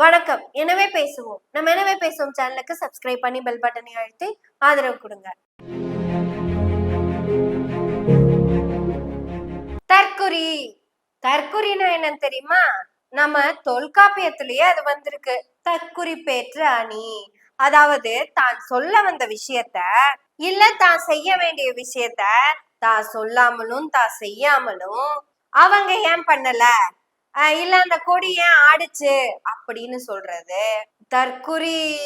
வணக்கம். எனவே பேசுவோம். நம்ம எனவே பேசுவோம் சேனலுக்கு சப்ஸ்கிரைப் பண்ணி பெல் பட்டனை அழுத்தி ஆதரவு கொடுங்க. தற்குறி. தற்குறினா என்னன்னு தெரியுமா? நம்ம தொல்காப்பியத்திலேயே அது வந்திருக்கு. தற்குறி பேற்று அணி. அதாவது தான் சொல்ல வந்த விஷயத்த இல்ல தான் செய்ய வேண்டிய விஷயத்த தான் சொல்லாமலும் தான் செய்யாமலும் அவங்க ஏன் பண்ணல? இல்ல அந்த கொடி ஏன் ஆடுச்சு? அப்படின்னு சொல்றது. தற்குறி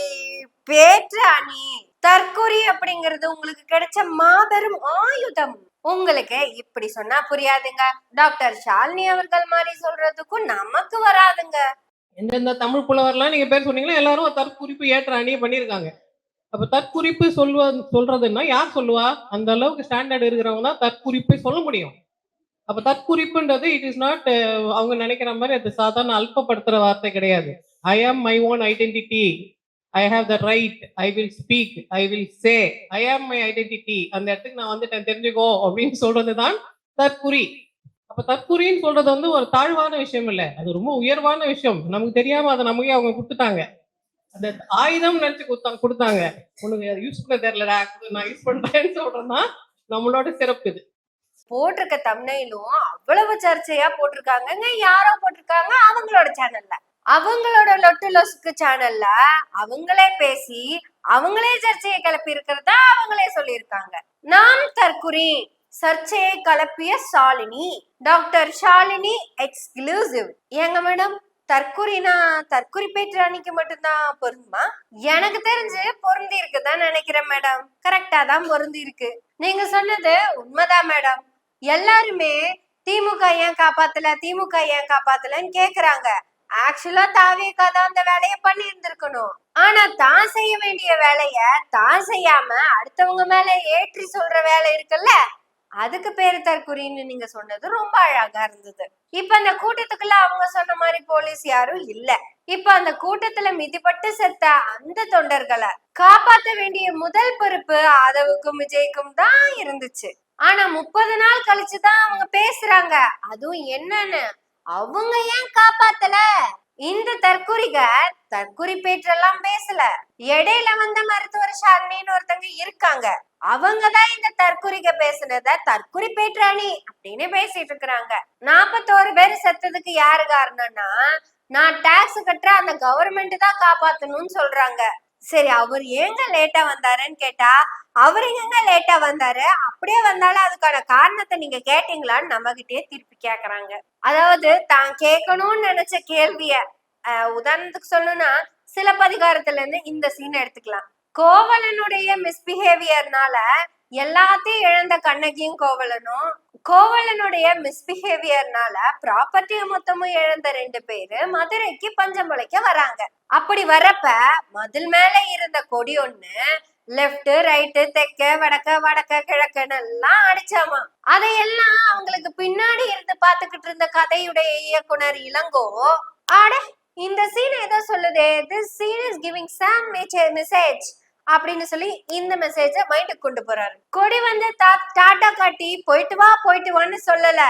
பேற்று அணி. தற்குறி அப்படிங்கிறது உங்களுக்கு கிடைச்ச மாபெரும் ஆயுதம். உங்களுக்கு இப்படி சொன்னா புரியாதுங்க. டாக்டர் ஷாலினி அவர்கள் மாதிரி சொல்றதுக்கும் நமக்கு வராதுங்க. எந்தெந்த தமிழ் புலவர்லாம் நீங்க பேர் சொன்னீங்களா எல்லாரும் ஒரு தற்குறிப்பு ஏற்ற அணியை பண்ணியிருக்காங்க. அப்ப தற்குறிப்பு சொல்வ சொல்றதுன்னா யார் சொல்லுவா? அந்த அளவுக்கு ஸ்டாண்டர்ட் இருக்கிறவங்க தான் தற்குறிப்பை சொல்ல முடியும். அப்ப தற்குறிப்புன்றது இட் இஸ் நாட் அவங்க நினைக்கிற மாதிரி அது சாதாரண அல்பப்படுத்துற வார்த்தை கிடையாது. I am my own identity I have the right I will speak I will say I am my identity அந்த இடத்துக்கு நான் வந்துட்டேன். தெரிஞ்சுக்கோ அப்படின்னு சொல்றது தான் தற்குறி. அப்ப தற்குறின்னு சொல்றது வந்து ஒரு தாழ்வான விஷயம் இல்லை. அது ரொம்ப உயர்வான விஷயம். நமக்கு தெரியாம அதை நமக்கே அவங்க கொடுத்துட்டாங்க. அந்த ஆயுதம் நினைச்சு கொடுத்தாங்க கொடுத்தாங்க. உனக்கு யூஸ் பண்ண தெரியலடா. நான் யூஸ் பண்றேன்னு சொல்றேன்னா நம்மளோட சிறப்பு இது. போட்டிருக்க தம்னையிலும் அவ்வளவு சர்ச்சையா போட்டிருக்காங்கங்க. யாரோ போட்டிருக்காங்க. அவங்களோட சேனல்ல அவங்களோட லொட்டு லொசுக்கு சேனல்ல அவங்களே பேசி அவங்களே சர்ச்சையை கிளப்பி இருக்கிறதா அவங்களே சொல்லியிருக்காங்க. நாம் தற்குறி சர்ச்சையை கலப்பிய ஷாலினி டாக்டர் ஷாலினி எக்ஸ்க்ளூசிவ் ஏங்க மேடம் தற்குறினா தற்குறி பேற்றாணிக்கு மட்டும்தான் பொருந்துமா? எனக்கு தெரிஞ்சு பொருந்தி இருக்குதான் நினைக்கிறேன் மேடம் கரெக்டா தான் பொருந்தி இருக்கு நீங்க சொன்னது உண்மைதான் மேடம் எல்லாருமே திமுக ஏன் காப்பாத்தல? திமுக ஏன் காப்பாத்தலன்னு கேக்குறாங்க. ஆக்சுவலா தாவேக்கா தான் அந்த வேலையை பண்ணி இருந்திருக்கணும் ஆனா தான் செய்ய வேண்டிய வேலைய தான் செய்யாம அடுத்தவங்க மேல ஏற்றி சொல்ற வேலை இருக்குல்ல? அதுக்கு பேரு தற்குறின்னு நீங்க சொன்னது ரொம்ப அழகா இருந்தது. இப்ப அந்த கூட்டத்துக்குள்ள அவங்க சொன்ன மாதிரி போலீஸ் யாரும் இல்ல. இப்ப அந்த கூட்டத்துல மிதிப்பட்டு செத்த அந்த தொண்டர்களை காப்பாற்ற வேண்டிய முதல் பொறுப்பு ஆதவுக்கும் விஜய்க்கும் தான் இருந்துச்சு. ஆனா முப்பது நாள் கழிச்சுதான் அவங்க பேசுறாங்க. அதுவும் என்னன்னு? அவங்க ஏன் காப்பாத்தல? இந்த தற்குறிகள் தற்குறி பேற்றெல்லாம் பேசல. இடையில வந்த மருத்துவர் ஷாலினின்னு ஒருத்தங்க இருக்காங்க. அவங்கதான் இந்த தற்குறிக பேசுனத தற்குறி பேற்றாணி அப்படின்னு பேசிட்டு இருக்கிறாங்க. நாப்பத்தோரு பேர் செத்ததுக்கு யாரு காரணம்னா நான் டாக்ஸ் கட்டுற அந்த கவர்மெண்ட் தான் காப்பாத்தணும்னு சொல்றாங்க. சரி அவர் ஏங்க லேட்டா வந்தாருன்னு கேட்டா அவர் எங்க லேட்டா வந்தாரு? அப்படியே வந்தாலும் அதுக்கான காரணத்தை நீங்க கேட்டீங்களான்னு நம்ம கிட்டே திருப்பி கேக்குறாங்க. அதாவது தான் கேட்கணும்னு நினைச்ச கேள்விய உதாரணத்துக்கு சொல்லணும்னா சிலப்பதிகாரத்துல இருந்து இந்த சீன் எடுத்துக்கலாம். கோவலனுடைய மிஸ்பிஹேவியர்னால எல்லாத்தையும் இழந்த கண்ணகியும் கோவலனும் கோவலனுடைய மிஸ்பிஹேவியர்னால ப்ராப்பர்ட்டியும் மொத்தமும் இழந்த ரெண்டு பேரு மதுரைக்கு பஞ்சம் முளைக்க வராங்க. அப்படி வரப்ப மதில் மேல இருந்த கொடி ஒண்ணு லெஃப்ட் ரைட்டு தெக்க வடக்க வடக்க கிழக்குன்னு எல்லாம் அடிச்சாமா? அதையெல்லாம் அவங்களுக்கு பின்னாடி இருந்து பாத்துக்கிட்டு இருந்த கதையுடைய இயக்குனர் இளங்கோ ஆட இந்த சீன் ஏதோ சொல்லுதே this scene is giving some message அப்படின்னு சொல்லி இந்த மெசேஜ மைண்டுக்கு கொண்டு போறாரு. கொடி வந்து தா- டாட்டா காட்டி போயிட்டு வா போயிட்டு வான்னு சொல்லல.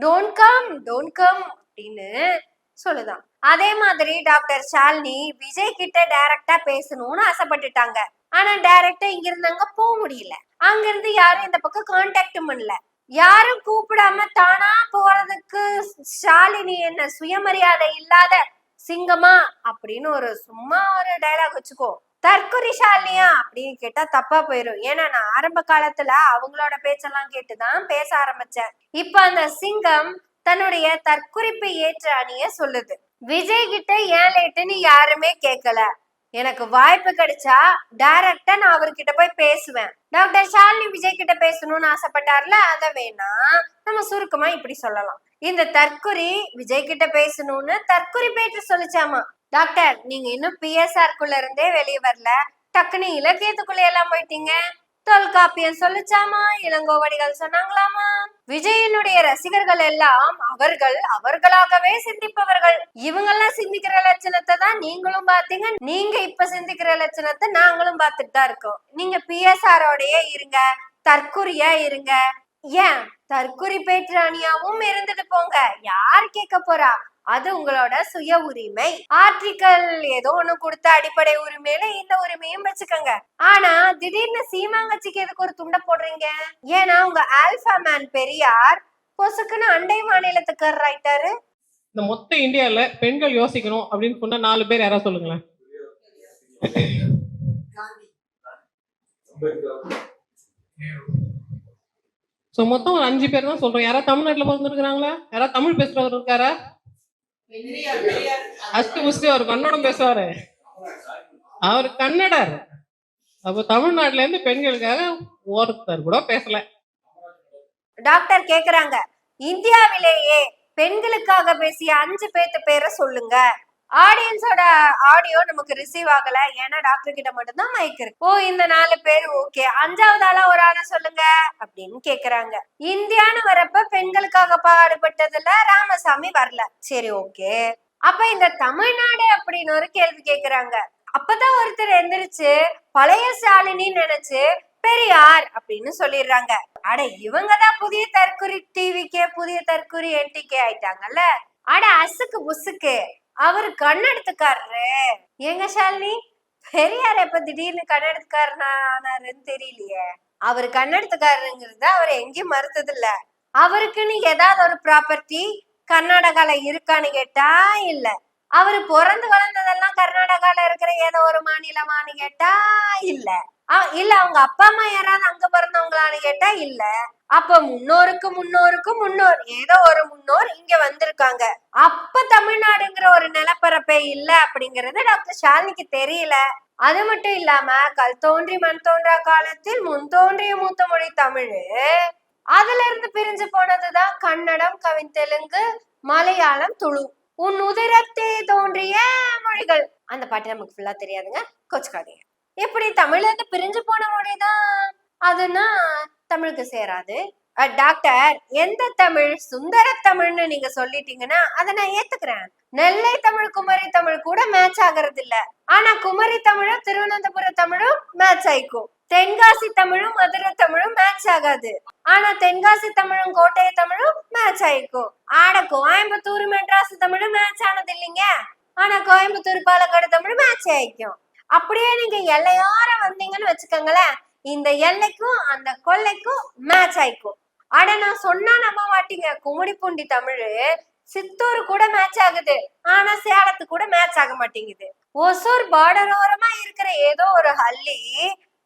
டோன்ட் கம் டோன்ட் கம் அப்படின்னு சொல்லுதான். அதே மாதிரி டாக்டர் ஷாலினி விஜய் கிட்ட டைரக்டா பேசணும்னு ஆசைப்பட்டுட்டாங்க. ஆனா டைரக்டா இங்க இருந்தாங்க போக முடியல. அங்க இருந்து யாரும் இந்த பக்கம் கான்டாக்ட் பண்ணல. யாரும் கூப்பிடாம தானா போறதுக்கு ஷாலினி என்ன சுயமரியாதை இல்லாத சிங்கமா அப்படின்னு ஒரு சும்மா ஒரு டைலாக் வச்சுக்கோ. தற்குறிஷாலினியா அப்படின்னு கேட்டா தப்பா போயிரும். ஏன்னா நான் ஆரம்ப காலத்துல அவங்களோட பேச்செல்லாம் கேட்டுதான் பேச ஆரம்பிச்சேன். இப்ப அந்த சிங்கம் தன்னுடைய தற்குறிப்பு ஏற்ற அணிய சொல்லுது. விஜய் கிட்ட ஏன் லேட்டுன்னு யாருமே கேட்கல எனக்கு வாய்ப்பு கிடைச்சா டைரக்டா நான் அவர்கிட்ட போய் பேசுவேன். டாக்டர் ஷாலினி விஜய் கிட்ட பேசணும்னு ஆசைப்பட்டார்ல அத வேணா நம்ம சுருக்கமா இப்படி சொல்லலாம். இந்த தற்குறி விஜய் கிட்ட பேசணும்னு தற்குறி பேற்று சொல்லிச்சாமா? டாக்டர் நீங்க இன்னும் பிஎஸ்ஆர் குள்ள இருந்தே வெளியே வரல. டக்குன்னு இலக்கியத்துக்குள்ள எல்லாம் போயிட்டீங்க. தொல்காப்பியம் சொல்லிச்சாமா? இளங்கோவடிகள் சொன்னாங்களாமா? விஜயனுடைய ரசிகர்கள் எல்லாம் அவர்கள் அவர்களாகவே சிந்திப்பவர்கள். இவங்கெல்லாம் சிந்திக்கிற லட்சணத்தை தான் நீங்களும் பாத்தீங்க நீங்க இப்ப சிந்திக்கிற லட்சணத்தை நாங்களும் பார்த்துட்டு தான் இருக்கோம். நீங்க பிஎஸ்ஆரோடய இருங்க. தற்குறியா இருங்க. ஏன்? தற்குறி பேற்றாணியாவும் இருந்துட்டு போங்க. யார் கேட்க போறா? அது உங்களோட சுய உரிமை. ஆர்டிக்கல் ஏதோ ஒண்ணு கொடுத்த அடிப்படை உரிமையில இந்த உரிமையும் வச்சுக்கோங்க. ஆனா திடீர்னு சீமாங்கச்சிக்கு எதுக்கு ஒரு துண்டை போடுறீங்க? ஏன்னா உங்க ஆல்பா மேன் பெரியார் பொசுக்குன்னு அண்டை மாநிலத்துக்கு ரைட்டரு இந்த மொத்த இந்தியால பெண்கள் யோசிக்கணும் அப்படின்னு சொன்னா நாலு பேர் யாராவது சொல்லுங்களேன். ஸோ மொத்தம் ஒரு அஞ்சு பேர் தான் சொல்றோம். யாராவது தமிழ்நாட்டில் பிறந்திருக்கிறாங்களா? யாராவது தமிழ் பேசுறவர் இருக்காரா? அஸ்து முஸ்தி அவர் கன்னடம் பேசுவாரு. அவர் கன்னடர். அப்ப தமிழ்நாட்டுல இருந்து பெண்களுக்காக ஒருத்தர் கூட பேசல. டாக்டர் கேக்குறாங்க. இந்தியாவிலேயே பெண்களுக்காக பேசிய அஞ்சு பேத்து பேரை சொல்லுங்க. ஆடியன்ஸோட ஆடியோ நமக்கு ரிசீவ் ஆகல. ஏன்னா டாக்டர் கிட்ட மட்டும்தான் மைக் இருக்கு. ஓ இந்த நாலு பேர் ஓகே அஞ்சாவது ஆளா ஒரு ஆளை சொல்லுங்க அப்படின்னு கேக்குறாங்க. இந்தியான்னு வரப்ப பெண்களுக்காக பாடுபட்டதுல ராமசாமி வரல. சரி ஓகே அப்ப இந்த தமிழ்நாடு அப்படின்னு ஒரு கேள்வி கேக்குறாங்க. அப்பதான் ஒருத்தர் எந்திரிச்சு பழைய ஸ்டாலினி நினைச்சு பெரியார் அப்படின்னு சொல்லிடுறாங்க. அட இவங்கதான் புதிய தற்குறி டிவிக்கே புதிய தற்குறி என்டிகே ஆயிட்டாங்கல்ல. அட அசுக்கு புசுக்கு. அவரு கண்ணெடுத்துக்காரரு. எங்க ஷாலினி? பெரியார் எப்ப திடீர்னு கண்ணெடுத்துக்காரனா ஆனாருன்னு தெரியலையே. அவர் கண்ணெடுத்துக்காரருங்கிறது அவர் எங்கேயும் மறுத்தது இல்ல அவருக்குன்னு ஏதாவது ஒரு ப்ராப்பர்ட்டி கர்நாடகால இருக்கான்னு கேட்டா இல்ல. அவரு பிறந்து வளர்ந்ததெல்லாம் கர்நாடகால இருக்கிற ஏதோ ஒரு மாநிலமான்னு கேட்டா இல்ல. இல்ல அவங்க அப்பா அம்மா யாராவது அங்க பிறந்தவங்களான்னு கேட்டா இல்ல. அப்ப முன்னோருக்கு முன்னோருக்கு முன்னோர். ஏதோ ஒரு முன்னோர் இங்க வந்திருக்காங்க. அப்ப தமிழ்நாடுங்கிற ஒரு நிலப்பரப்பே இல்ல அப்படிங்கறது டாக்டர் ஷாலினிக்கு தெரியல. அது மட்டும் இல்லாம கல் தோன்றி மண் தோன்றா காலத்தில் முன் தோன்றிய மூத்த மொழி தமிழ். அதுல இருந்து பிரிஞ்சு போனதுதான் கன்னடம் கவித்தெலுங்கு மலையாளம் துளு. உன் உதிரத்தே தோன்றிய மொழிகள். அந்த பாட்டு நமக்கு ஃபுல்லா தெரியாதுங்க. கோச்சுக்காதீங்க. இப்படி தமிழ்ல இருந்து பிரிஞ்சு போன மொழிதான்? அதுனா தமிழுக்கு சேராது. டாக்டர் எந்த தமிழ்? சுந்தர தமிழ்னு நீங்க சொல்லிட்டீங்கன்னா அதை நான் ஏத்துக்கிறேன். நெல்லை தமிழ் குமரி தமிழ் கூட மேட்ச் ஆகிறது இல்ல. ஆனா குமரி தமிழும் திருவனந்தபுர தமிழும் மேட்ச் ஆயிக்கும். தென்காசி தமிழும் மதுரை தமிழும் மேட்ச் ஆகாது. ஆனா தென்காசி தமிழும் கோட்டை தமிழும் மேட்ச் ஆயிக்கும். ஆட கோயம்புத்தூர் மெட்ராஸ் தமிழும் மேட்ச் ஆனது இல்லைங்க. ஆனா கோயம்புத்தூர் பாலக்காடு தமிழ் மேட்ச் ஆயிக்கும். அப்படியே நீங்க எல்லையார வந்தீங்கன்னு வச்சுக்கோங்களேன் இந்த எல்லைக்கும் அந்த கொல்லைக்கும் மேட்ச் ஆயிக்கும். ஆனா நான் சொன்னா நம்ப மாட்டீங்க. கும்மிடிப்பூண்டி தமிழ் சித்தூர் கூட மேட்ச் ஆகுது. ஆனா சேலத்து கூட மேட்ச் ஆக மாட்டேங்குது. ஒசூர் பார்டர் ஓரமா இருக்கிற ஏதோ ஒரு ஹல்லி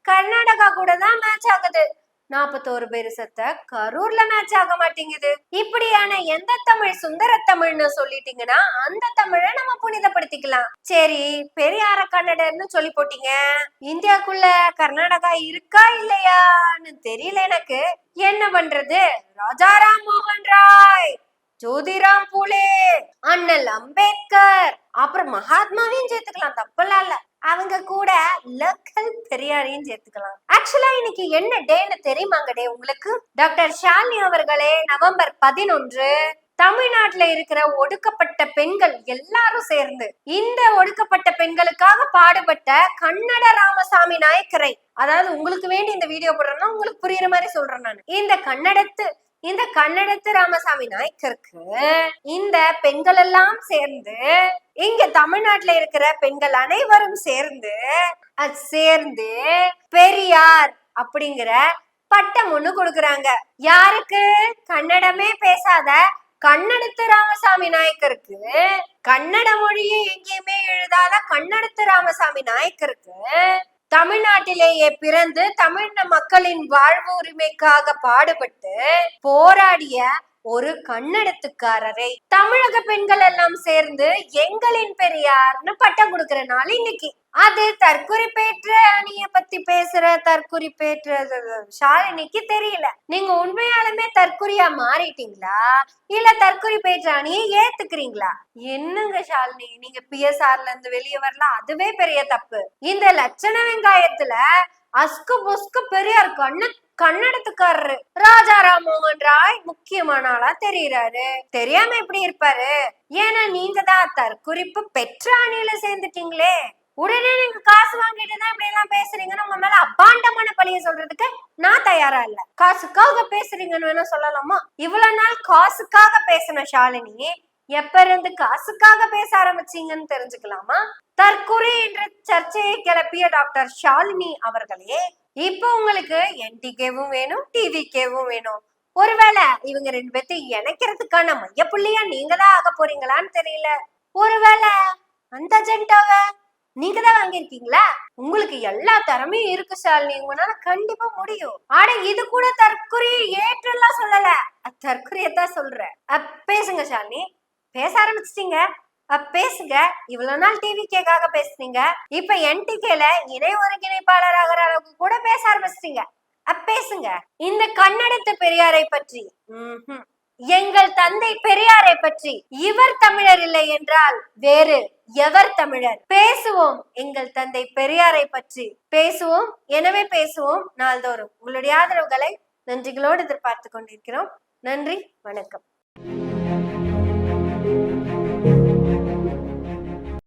கர்நாடகா கூட தான் மேட்ச் ஆகுது. நாற்பத்தோரு பேர் செத்த கரூர்ல மேட்ச் ஆக மாட்டேங்குது. இப்படியான எந்த தமிழ் சுந்தர தமிழ்னு சொல்லிட்டீங்கன்னா அந்த தமிழை நம்ம புனிதப்படுத்திக்கலாம். சரி பெரியார கன்னடர்னு சொல்லி போட்டீங்க. இந்தியாக்குள்ள கர்நாடகா இருக்கா இல்லையான்னு தெரியல எனக்கு. என்ன பண்றது? ராஜாராம் மோகன் ராய் ஜோதிராம் பூலே அண்ணல் அம்பேத்கர் அப்புறம் மகாத்மாவையும் சேர்த்துக்கலாம். தப்பெல்லாம் இல்ல. அவங்க கூட லக்கல் பெரியாரையும் சேர்த்துக்கலாம். ஆக்சுவலா இன்னைக்கு என்ன டேன்னு தெரியுமாங்க டே உங்களுக்கு? டாக்டர் ஷாலினி அவர்களே நவம்பர் பதினொன்று தமிழ்நாட்டுல இருக்கிற ஒடுக்கப்பட்ட பெண்கள் எல்லாரும் சேர்ந்து இந்த ஒடுக்கப்பட்ட பெண்களுக்காக பாடுபட்ட கன்னட ராமசாமி நாயக்கரை அதாவது உங்களுக்கு வேண்டி இந்த வீடியோ போடுறேன்னா உங்களுக்கு புரியுற மாதிரி சொல்றேன் நான். இந்த கன்னடத்து இந்த கன்னடத்து ராமசாமி நாயக்கருக்கு இந்த பெண்கள் எல்லாம் சேர்ந்து இங்க தமிழ்நாட்டுல இருக்கிற பெண்கள் அனைவரும் சேர்ந்து சேர்ந்து பெரியார் அப்படிங்கிற பட்டம் ஒண்ணு கொடுக்கறாங்க. யாருக்கு? கன்னடமே பேசாத கண்ணெடுத்து ராமசாமி நாயக்கருக்கு. கன்னட மொழியை எங்கேயுமே எழுதாத கண்ணெடுத்து ராமசாமி நாயக்கருக்கு. தமிழ்நாட்டிலேயே பிறந்து தமிழ் மக்களின் வாழ்வு உரிமைக்காக பாடுபட்டு போராடிய ஒரு கன்னடத்துக்காரரை தமிழக பெண்கள் எல்லாம் சேர்ந்து எங்களின் பெரியார்னு பட்டம் கொடுக்கிற நாள் இன்னைக்கு. அது தற்குறிப்பேற்ற அணிய பத்தி பேசுற தற்குறிப்பேற்ற ஷாலினிக்கு தெரியல. நீங்க உண்மையாலுமே தற்குறியா மாறிட்டீங்களா? இல்ல தற்குறிப்பேற்ற அணியை ஏத்துக்கிறீங்களா? என்னங்க ஷாலினி நீங்க பிஎஸ்ஆர்ல இருந்து வெளியே வரலாம் அதுவே பெரிய தப்பு. இந்த லட்சண வெங்காயத்துல அஸ்கு புஸ்கு பெரியார் கண்ணு கன்னடத்துக்காரரு. ராஜா மோகன் ராய் முக்கியமான ஆளா தெரியுறாரு. தெரியாம எப்படி இருப்பாரு? ஏன்னா நீங்க தான் தற்குறிப்பு பெற்ற அணியில சேர்ந்துட்டீங்களே. உடனே நீங்க காசு வாங்கிட்டு தான் இப்படி எல்லாம் பேசுறீங்கன்னு உங்க மேல அபாண்டமான பழிய சொல்றதுக்கு நான் தயாரா இல்ல. காசுக்காக பேசுறீங்கன்னு வேணா சொல்லலாமா? இவ்வளவு நாள் காசுக்காக பேசின ஷாலினி எப்ப இருந்து காசுக்காக பேச ஆரம்பிச்சீங்கன்னு தெரிஞ்சுக்கலாமா? தற்குறி என்ற சர்ச்சையை கிளப்பிய டாக்டர் ஷாலினி அவர்களே இப்போ உங்களுக்கு என்டிகேவும் வேணும் டிவிகேவும் வேணும். ஒருவேளை இவங்க ரெண்டு பேர்த்தையும் இணைக்கிறதுக்கான மையப்புள்ளியா நீங்க தான் ஆக போறீங்களான்னு தெரியல. ஒருவேளை அந்த அஜெண்டாவை நீங்க தான் வாங்கியிருக்கீங்களா? உங்களுக்கு எல்லா திறமையும் இருக்கு ஷாலினி உங்களால கண்டிப்பா முடியும். ஆனா இது கூட தற்கொலை ஏற்றெல்லாம் சொல்லல. தற்கொலையத்தான் சொல்ற சொல்றேன். பேசுங்க ஷாலினி. பேச ஆரம்பிச்சிட்டீங்க. பேசுங்க. இவ்வளவு நாள் டிவிக்கேக்காக பேசுனீங்க? இப்ப என்டிகேல இணை ஒருங்கிணைப்பாளர் ஆகிற அளவுக்கு கூட பேச ஆரம்பிச்சிட்டீங்க. பேசுங்க. இந்த கண்ணெடுத்த பெரியாரை பற்றி. எங்கள் தந்தை பெரியாரை பற்றி. இவர் தமிழர் இல்லை என்றால் வேறு எவர் தமிழர்? பேசுவோம் எங்கள் தந்தை பெரியாரை பற்றி. பேசுவோம். எனவே பேசுவோம் நாள்தோறும். உங்களுடைய ஆதரவுகளை நன்றிகளோடு எதிர்பார்த்து கொண்டிருக்கிறோம். நன்றி. வணக்கம்.